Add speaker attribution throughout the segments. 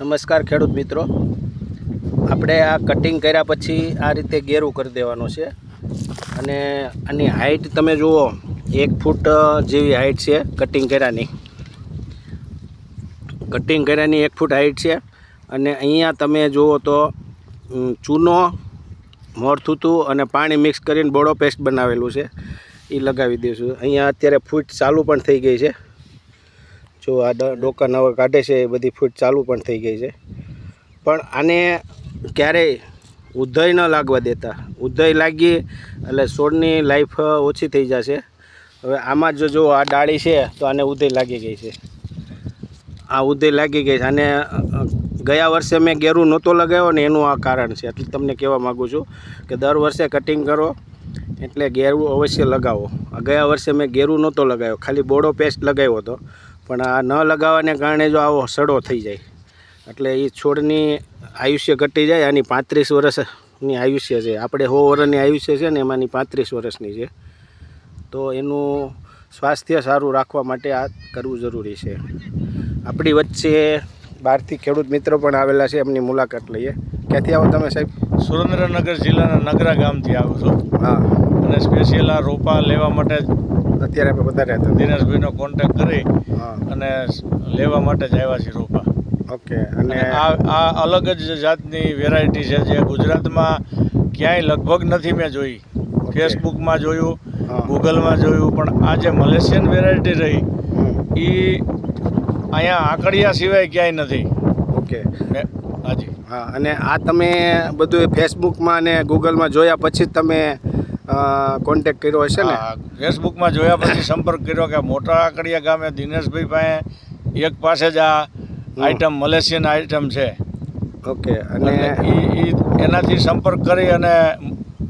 Speaker 1: નમસ્કાર ખેડૂત મિત્રો. આપણે આ કટિંગ કર્યા પછી આ રીતે ગેરું કરી દેવાનો છે. અને આની હાઈટ તમે જુઓ, એક ફૂટ જેવી હાઈટ છે કટિંગ કર્યાની. કટિંગ કર્યાની એક ફૂટ હાઈટ છે. અને અહીંયા તમે જુઓ તો ચૂનો, મોરથૂતું અને પાણી મિક્સ કરીને બોડો પેસ્ટ બનાવેલું છે. એ લગાવી દઈશું. અહીંયા અત્યારે ફૂટ ચાલુ પણ થઈ ગઈ છે. જો આ ડોકા નવા કાઢે છે એ બધી ફૂટ ચાલુ પણ થઈ ગઈ છે. પણ આને ક્યારેય ઉધઈ ન લાગવા દેતા. ઉધઈ લાગી એટલે છોડની લાઈફ ઓછી થઈ જશે. હવે આમાં જો જો આ ડાળી છે તો આને ઉધઈ લાગી ગઈ છે. આ ઉધઈ લાગી ગઈ છે. અ, ગયા વર્ષે મેં ગેરું નહોતો લગાવ્યો ને એનું આ કારણ છે. એટલે તમને કહેવા માગું છું કે દર વર્ષે કટિંગ કરો એટલે ગેરું અવશ્ય લગાવો. ગયા વર્ષે મેં ગેરું નહોતો લગાવ્યો. ખાલી બોડો પેસ્ટ લગાવ્યો હતો. પણ આ ન લગાવવાને કારણે જો આવો સડો થઈ જાય. એટલે એ છોડની આયુષ્ય ઘટી જાય આની પાંત્રીસ વર્ષની આયુષ્ય છે. આપણે સો વર્ષની આયુષ્ય છે ને એમાંની પાંત્રીસ વર્ષની છે. તો એનું સ્વાસ્થ્ય સારું રાખવા માટે આ કરવું જરૂરી છે. આપણી વચ્ચે બહારથી ખેડૂત મિત્રો પણ આવેલા છે એમની મુલાકાત લઈએ. ક્યાંથી આવો તમે સાહેબ?
Speaker 2: સુરેન્દ્રનગર જિલ્લાના નગરા ગામથી આવું છું.
Speaker 1: હા.
Speaker 2: અને સ્પેશિયલ આ રોપા લેવા માટે
Speaker 1: અત્યારે આપણે વધારે હતા.
Speaker 2: દિનેશભાઈનો કોન્ટેક્ટ કરી અને લેવા માટે જ આવ્યા છીએ રોપા.
Speaker 1: ઓકે
Speaker 2: અને આ આ અલગ જ જાતની વેરાયટી છે જે ગુજરાતમાં ક્યાંય લગભગ નથી મેં જોઈ. ફેસબુકમાં જોયું ગૂગલમાં જોયું પણ આ જે મલેશિયન વેરાયટી રહી એ અહીંયા આંકડિયા સિવાય ક્યાંય નથી.
Speaker 1: ઓકે.
Speaker 2: હાજી.
Speaker 1: હા અને આ તમે બધું ફેસબુકમાં અને ગૂગલમાં જોયા પછી જ તમે કોન્ટેક કર્યો હશે ને?
Speaker 2: ફેસબુકમાં જોયા પછી સંપર્ક કર્યો કે મોટા આકડિયા ગામે દિનેશભાઈ પાસે એક પાસે જ આ આઈટમ મલેશિયન આઈટમ છે.
Speaker 1: ઓકે અને
Speaker 2: એ એનાથી સંપર્ક કરી અને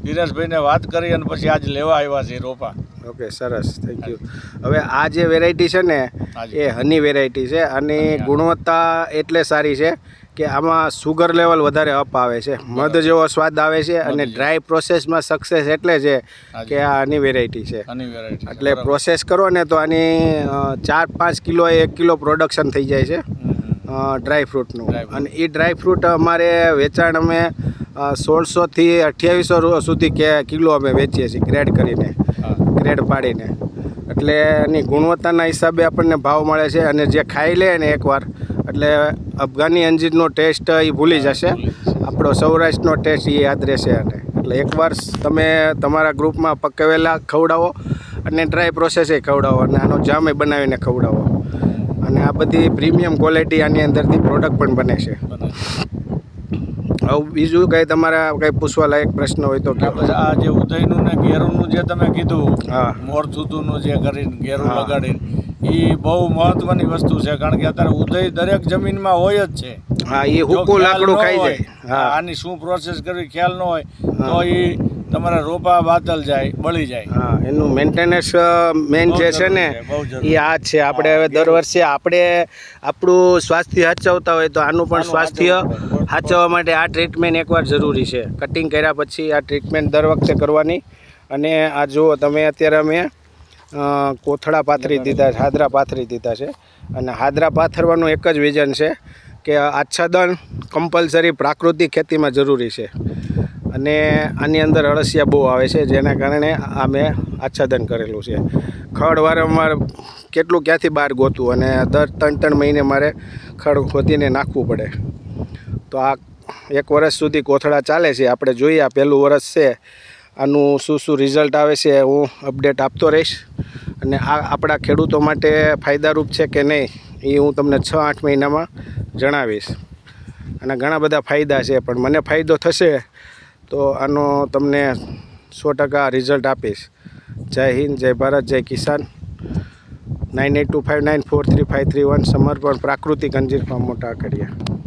Speaker 2: દિનેશભાઈને વાત કરી અને પછી આજ લેવા આવ્યા છે રોપા.
Speaker 1: ઓકે સરસ થેન્ક યુ હવે આ જે વેરાયટી છે ને. એ હની વેરાયટી છે અને ગુણવત્તા એટલે સારી છે. કે આમાં સુગર લેવલ વધારે અપ આવે છે. મધ જેવો સ્વાદ આવે છે અને ડ્રાય પ્રોસેસમાં સક્સેસ એટલે છે કે આ આની વેરાયટી છે. એટલે પ્રોસેસ કરો ને તો આની ચાર પાંચ કિલો એક કિલો પ્રોડક્શન થઈ જાય છે ડ્રાય ફ્રૂટનું અને એ ડ્રાય ફ્રૂટ અમારે વેચાણ અમે સોળસોથી અઠ્યાવીસો સુધી કે કિલો અમે વેચીએ છીએ ગ્રેડ કરીને. ગ્રેડ પાડીને. એટલે એની ગુણવત્તાના હિસાબે આપણને ભાવ મળે છે અને જે ખાઈ લે ને એકવાર એટલે અફઘાની અંજીરનો ટેસ્ટ એ ભૂલી જશે. આપણો સૌરાષ્ટ્રનો ટેસ્ટ એ યાદ રહેશે અને એટલે એકવાર તમે તમારા ગ્રુપમાં પકવેલા ખવડાવો અને ડ્રાય પ્રોસેસે ખવડાવો અને આનો જામે બનાવીને ખવડાવો. અને આ બધી પ્રીમિયમ ક્વોલિટી આની અંદરથી પ્રોડક્ટ પણ બને છે. હવે બીજું કંઈ તમારા કંઈ પૂછવા લાયક પ્રશ્ન હોય તો
Speaker 2: આ જે ઉદયનું ને ઘેરુંનું જે તમે કીધું
Speaker 1: હા.
Speaker 2: મોરથુતુનું જે કરીને ઘેરું. લગાડીને એ બહુ મહત્વની વસ્તુ છે કારણ કે અત્યારે ઉદય દરેક જમીનમાં હોય જ છે.
Speaker 1: હા એ હુકો લાકડું ખાઈ જાય. હા.
Speaker 2: આની શું પ્રોસેસ કરવી ખ્યાલ ન હોય તો એ તમારા રોપા બાતલ જાય બળી જાય.
Speaker 1: હા એનું મેન્ટેનન્સ મેન જે છે ને એ આ છે. આપણે હવે દર વર્ષે આપણે આપણું સ્વાસ્થ્ય સાચવતા હોય તો આનું પણ સ્વાસ્થ્ય
Speaker 2: સાચવવું
Speaker 1: માટે આ ટ્રીટમેન્ટ એકવાર જરૂરી છે. કટિંગ કર્યા પછી આ ટ્રીટમેન્ટ દર વખતે કરવાની. અને આ જુઓ તમે અત્યારે અમે કોથળા પાથરી દીધા છે, હાદરા પાથરી દીધા છે. અને હાદરા પાથરવાનું એક જ વિઝન છે કે આચ્છાદન કમ્પલસરી પ્રાકૃતિક ખેતીમાં જરૂરી છે. અને આની અંદર અળસિયા બહુ આવે છે, જેના કારણે આ મેં આચ્છાદન કરેલું છે. ખડ વારંવાર કેટલું ક્યાંથી બહાર ગોતું અને દર ત્રણ ત્રણ મહિને મારે ખડ ખોદીને નાખવું પડે. તો આ એક વર્ષ સુધી કોથળા ચાલે છે, આપણે જોઈએ આ પહેલું વર્ષ છે. આનું શું શું રિઝલ્ટ આવે છે, હું અપડેટ આપતો રહીશ. અને આ આપણા ખેડૂતો માટે ફાયદારૂપ છે કે નહીં, એ હું તમને છ, આઠ મહિનામાં જણાવીશ. અને ઘણા બધા ફાયદા છે, પણ મને ફાયદો થશે તો આનો તમને સો ટકા રિઝલ્ટ આપીશ. જય હિન્દ, જય ભારત, જય કિસાન. Nine eight two five nine four three five three one, સમર્પણ પ્રાકૃતિક અંજીર ફાર્મ, મોટા આકડિયા